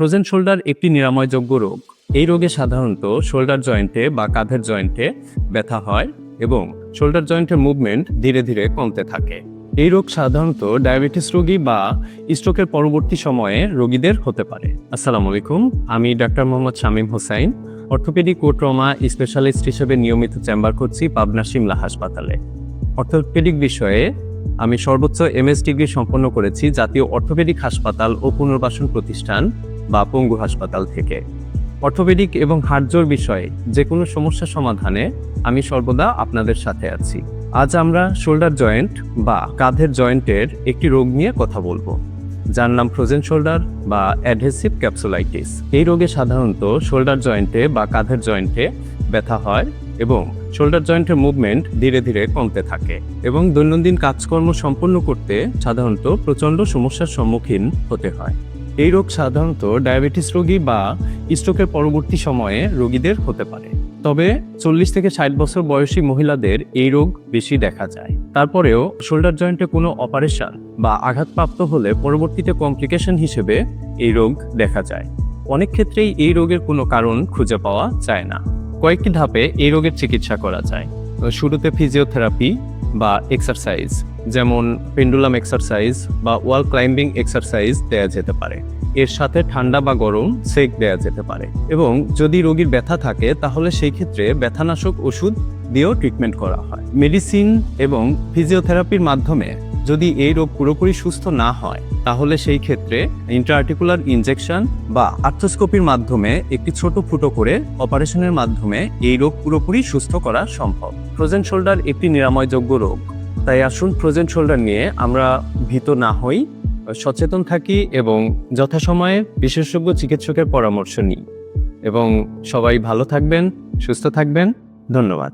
Frozen shoulder একটি নিরাময়যোগ্য রোগ। এই রোগে সাধারণত শোল্ডার জয়েন্টে বা কাঁধের জয়েন্টে ব্যথা হয় এবং শোল্ডার জয়েন্টের মুভমেন্ট ধীরে ধীরে কমতে থাকে। এই রোগ সাধারণত ডায়াবেটিস রোগী বা স্ট্রোকের পরবর্তী সময়ে রোগীদের হতে পারে। আসসালামু আলাইকুম, আমি ডাক্তার মোহাম্মদ শামীম হোসাইন অর্থোপেডিক ও স্পেশালিস্ট হিসেবে নিয়মিত চেম্বার করছি পাবনা সিমলা হাসপাতালে। অর্থোপেডিক বিষয়ে আমি সর্বোচ্চ এমএস ডিগ্রি সম্পন্ন করেছি জাতীয় অর্থোপেডিক হাসপাতাল ও পুনর্বাসন প্রতিষ্ঠান বা পঙ্গু হাসপাতাল থেকে। অর্থোপেডিক এবং হাড়জোর বিষয়ে যে কোনো সমস্যা সমাধানে আমি সর্বদা আপনাদের সাথে আছি। আজ আমরা শোল্ডার জয়েন্ট বা কাঁধের জয়েন্টের একটি রোগ নিয়ে কথা বলব। যার নাম ফ্রোজেন শোল্ডার বা অ্যাডহেসিভ ক্যাপসুলাইটিস। এই রোগে সাধারণত শোল্ডার জয়েন্টে বা কাঁধের জয়েন্টে ব্যথা হয় এবং শোল্ডার জয়েন্টের মুভমেন্ট ধীরে ধীরে কমতে থাকে এবং দৈনন্দিন কাজকর্ম সম্পন্ন করতে সাধারণত প্রচণ্ড সমস্যার সম্মুখীন হতে হয়। এই রোগ সাধারণত ডায়াবেটিস রোগী বা স্ট্রোকের পরবর্তী সময়ে রোগীদের হতে পারে। তবে চল্লিশ থেকে ষাট বছর বয়সী মহিলাদের এই রোগ বেশি দেখা যায়। তারপরেও শোল্ডার জয়েন্টে কোনো অপারেশন বা আঘাতপ্রাপ্ত হলে পরবর্তীতে কমপ্লিকেশন হিসেবে এই রোগ দেখা যায়। অনেক ক্ষেত্রেই এই রোগের কোনো কারণ খুঁজে পাওয়া যায় না। কয়েকটি ধাপে এই রোগের চিকিৎসা করা যায়। শুরুতে ফিজিওথেরাপি বা এক্সারসাইজ যেমন পেন্ডুলাম এক্সারসাইজ বা ওয়াল ক্লাইম্বিং এক্সারসাইজ দেওয়া যেতে পারে। এর সাথে ঠান্ডা বা গরম সেক দেওয়া যেতে পারে এবং যদি রোগীর ব্যথা থাকে, তাহলে সেই ক্ষেত্রে ব্যথানাশক ওষুধ দিয়েও ট্রিটমেন্ট করা হয়। মেডিসিন এবং ফিজিওথেরাপির মাধ্যমে যদি এই রোগ পুরোপুরি সুস্থ না হয় তাহলে সেই ক্ষেত্রে ইন্ট্রাআর্টিকুলার ইনজেকশন বা আর্থোস্কোপির মাধ্যমে একটি ছোট ফুটো করে অপারেশনের মাধ্যমে এই রোগ পুরোপুরি সুস্থ করা সম্ভব। ফ্রোজেন শোল্ডার একটি নিরাময়যোগ্য রোগ। তাই আসুন ফ্রোজেন শোল্ডার নিয়ে আমরা ভীত না হই, সচেতন থাকি এবং যথাসময়ে বিশেষজ্ঞ চিকিৎসকের পরামর্শ নিই। এবং সবাই ভালো থাকবেন, সুস্থ থাকবেন। ধন্যবাদ।